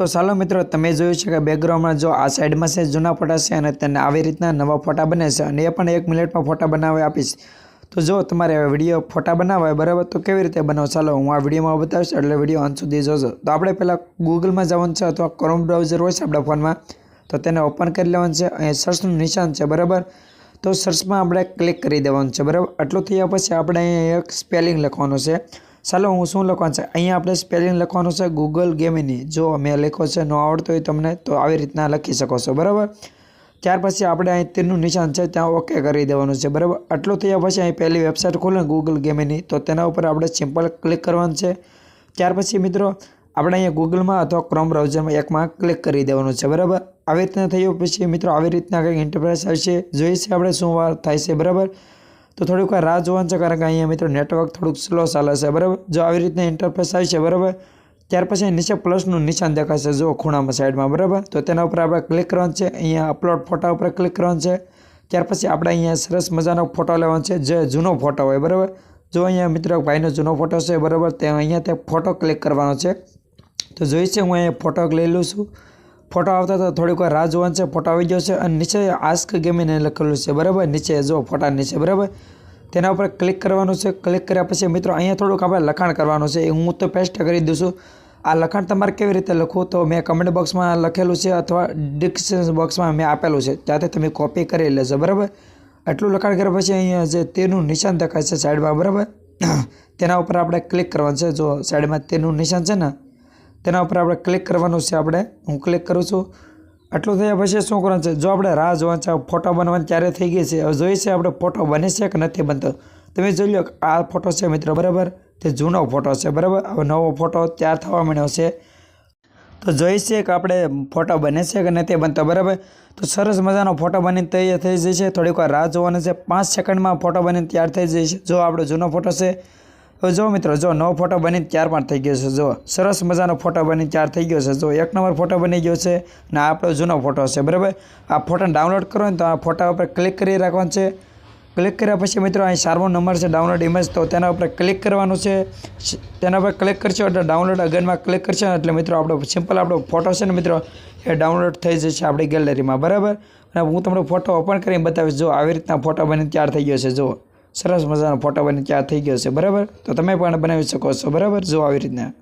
તો ચાલો મિત્રો, તમે જોયું છે કે બેકગ્રાઉન્ડમાં જો આ સાઈડમાં છે, જૂના ફોટા છે અને તેને આવી રીતના નવા ફોટા બને છે અને એ પણ એક મિનિટમાં ફોટા બનાવી આપીશ. તો જો તમારે વીડિયો ફોટા બનાવવા બરાબર, તો કેવી રીતે બનાવો? ચાલો, હું આ વિડીયોમાં બતાવીશ એટલે વીડિયો અંત સુધી જોજો. તો આપણે પહેલાં ગૂગલમાં જવાનું છે અથવા ક્રોમ બ્રાઉઝર હોય છે આપણા ફોનમાં, તો તેને ઓપન કરી લેવાનું છે. અહીં સર્ચનું નિશાન છે, બરાબર? તો સર્ચમાં આપણે ક્લિક કરી દેવાનું છે, બરાબર? આટલું થયા પછી આપણે અહીંયા એક સ્પેલિંગ લખવાનું છે. ચાલો હું શું લખવાનું છે? અહીંયા આપણે સ્પેલિંગ લખવાનું છે ગૂગલ ગેમિની જો મેં લખ્યો છે, ન આવડતો હોય તમને, તો આવી રીતના લખી શકો છો, બરાબર? ત્યાર પછી આપણે અહીં તીરનું નિશાન છે, ત્યાં ઓકે કરી દેવાનું છે, બરાબર? આટલું થયા પછી અહીં પહેલી વેબસાઇટ ખોલે ગૂગલ ગેમિની તો તેના ઉપર આપણે સિમ્પલ ક્લિક કરવાનું છે. ત્યાર પછી મિત્રો, આપણે અહીંયા ગૂગલમાં અથવા ક્રોમ બ્રાઉઝરમાં એકમાં ક્લિક કરી દેવાનું છે, બરાબર? આવી રીતના થયું પછી મિત્રો, આવી રીતના કંઈક ઇન્ટરપ્રાઇઝ આવશે. જોઈશે આપણે શું વાર થાય છે, બરાબર? તો થોડીક વાર રાહ જોવાનું છે, કારણ કે અહીંયા મિત્રો નેટવર્ક થોડુંક સ્લો ચાલે છે, બરાબર? જો આવી રીતના ઇન્ટરફેસ આવશે બરાબર? ત્યાર પછી નીચે પ્લસનું નિશાન દેખાશે જો ખૂણામાં સાઈડમાં બરાબર? તો તેના ઉપર આપણે ક્લિક કરવાનું છે, અહીંયા અપલોડ ફોટા ઉપર ક્લિક કરવાનું છે. ત્યાર પછી આપણે અહીંયા સરસ મજાનો ફોટો લેવાનો છે, જે જૂનો ફોટો હોય, બરાબર? જો અહીંયા મિત્રો ભાઈનો જૂનો ફોટો છે, બરાબર? તે અહીંયા તે ફોટો ક્લિક કરવાનો છે. તો જોઈશે હું અહીંયા ફોટો લઈ લઉં છું. ફોટો આવતા તો થોડીક વાર રાહ જોવાનું છે ફોટો આવી ગયો છે અને નીચે આસ્ક ગેમિંગ લખેલું છે, બરાબર? નીચે જો ફોટા નીચે, બરાબર? તેના ઉપર ક્લિક કરવાનું છે. ક્લિક કર્યા પછી મિત્રો, અહીંયા થોડુંક આપણે લખાણ કરવાનું છે. હું તો પેસ્ટ કરી દઉં છું. આ લખાણ તમારે કેવી રીતે લખવું તો મેં કમેન્ટ બોક્સમાં લખેલું છે અથવા ડિસ્ક્રિપ્શન બોક્સમાં મેં આપેલું છે. ત્યાંથી તમે કોપી કરી લેજો, બરાબર? એટલું લખાણ કર્યા પછી અહીંયા જે તેનું નિશાન દેખાય છે સાઈડમાં, બરાબર? તેના ઉપર આપણે ક્લિક કરવાનું છે. જો સાઈડમાં તેનું નિશાન છે ને તેના ઉપર આપણે ક્લિક કરવાનું છે આપણે. હું ક્લિક કરું છું. આટલું થયા પછી શું કરવાનું છે? જો આપણે રાહ જોવાનું છે ફોટો બનવાની ત્યારે થઈ ગઈ છે. હવે જોઈએ છે આપણે ફોટો બને છે કે નથી બનતો. તમે જોઈ લો આ ફોટો છે મિત્રો, બરાબર? તે જૂનો ફોટો છે, બરાબર? હવે નવો ફોટો તૈયાર થવા માંડ્યો છે. તો જોઈ છે કે આપણે ફોટો બને છે કે નથી બનતો, બરાબર? તો સરસ મજાનો ફોટો બનીને તૈયાર થઈ જાય છે. થોડીક વાર રાહ જોવાની છે. પાંચ સેકન્ડમાં ફોટો બનીને તૈયાર થઈ જાય છે. જો આપણો જૂનો ફોટો છે હવે જો મિત્રો, જો નવો ફોટો બની ત્યાર પણ થઈ ગયો છે. જો સરસ મજાનો ફોટો બની ત્યાર થઈ ગયો છે. જો એક નંબર ફોટો બની ગયો છે ને આપણો જૂનો ફોટો છે. બરાબર? આ ફોટો ડાઉનલોડ કરો ને તો આ ફોટા ઉપર ક્લિક કરી રાખવાનું છે. ક્લિક કર્યા પછી મિત્રો, અહીં સારો નંબર છે ડાઉનલોડ ઇમેજ તો તેના ઉપર ક્લિક કરવાનું છે. તેના ઉપર ક્લિક કરશો એટલે ડાઉનલોડ અગનમાં ક્લિક કરશો એટલે મિત્રો, આપણો સિમ્પલ આપણો ફોટો છે ને મિત્રો, એ ડાઉનલોડ થઈ જશે આપણી ગેલેરીમાં બરાબર? અને હું તમને ફોટો ઓપન કરીને બતાવીશ, જો આવી રીતના ફોટો બની તૈયાર થઈ ગયો છે. જુઓ સરસ મજાનો ફોટો બની ત્યાં થઈ ગયો છે, બરાબર? તો તમે પણ બનાવી શકો છો, બરાબર? જો આવી રીતના.